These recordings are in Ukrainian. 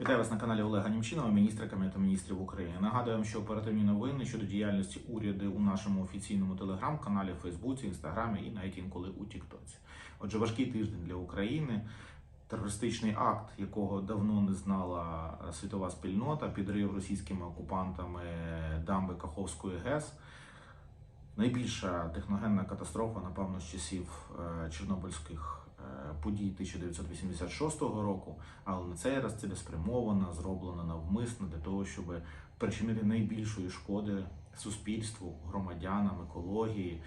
Вітаю вас на каналі Олега Німчинова, міністра Кабінету міністрів України. Нагадую вам, що оперативні новини щодо діяльності уряду у нашому офіційному телеграм-каналі, Фейсбуці, Інстаграмі і навіть інколи у Тіктоці. Отже, важкий тиждень для України. Терористичний акт, якого давно не знала світова спільнота, підрив російськими окупантами дамби Каховської ГЕС. Найбільша техногенна катастрофа, напевно, з часів е, Чорнобильських подій 1986 року, але на цей раз цілеспрямовано, зроблено навмисно для того, щоб причинити найбільшої шкоди суспільству, громадянам, екології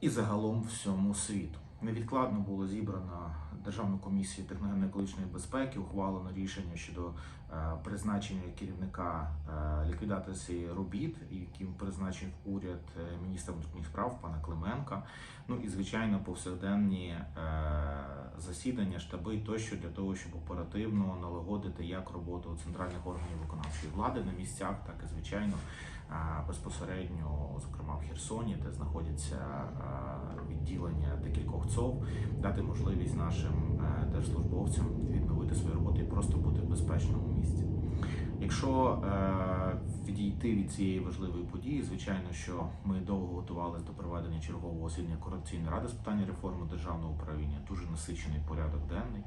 і загалом всьому світу. Невідкладно було зібрано Державну комісію техногенно-екологічної безпеки, ухвалено рішення щодо е, призначення керівника е, ліквідації робіт, яким призначив уряд е, міністра внутрішніх справ пана Клименка. Ну і звичайно, повсякденні засідання, штаби тощо для того, щоб оперативно налагодити як роботу центральних органів виконавчої влади на місцях, так і звичайно безпосередньо, зокрема в Херсоні, де знаходяться е, відділення декількох ЦОВ, дати можливість нашим е, держслужбовцям відновити свою роботу і просто бути в безпечному місці. Якщо е, відійти від цієї важливої події, звичайно, що ми довго готувалися до проведення чергового осіння корупційної ради з питання реформи державного управління. Дуже насичений порядок денний.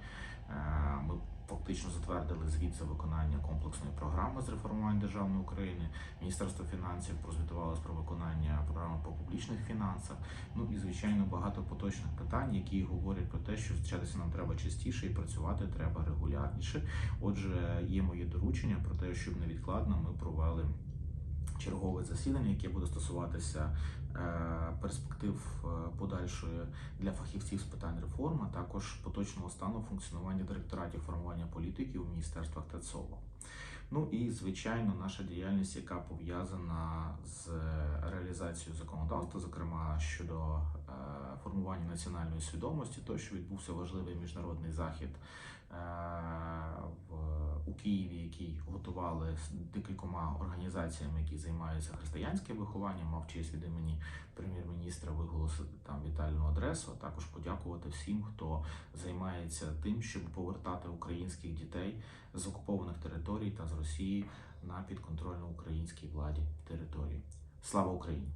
Фактично затвердили звіт за виконання комплексної програми з реформування державної України. Міністерство фінансів прозвітувало про виконання програми по публічних фінансах. Ну і звичайно багато поточних питань, які говорять про те, що зустрічатися нам треба частіше і працювати треба регулярніше. Отже, є моє доручення про те, щоб невідкладно ми провели чергове засідання, яке буде стосуватися е, перспектив е, подальшої для фахівців з питань реформи, також поточного стану функціонування директоратів формування політики у міністерствах та ЦОВО. Ну і звичайно, наша діяльність, яка пов'язана з реалізацією законодавства, зокрема щодо е, формування національної свідомості, то що відбувся важливий міжнародний захід е, у Києві, який готували з декількома організаціями, які займаються християнським вихованням, мав честь від імені прем'єр-міністра виголосити там вітальну адресу. А також подякувати всім, хто займається тим, щоб повертати українських дітей з окупованих територій та з Росії на підконтрольну українській владі території. Слава Україні!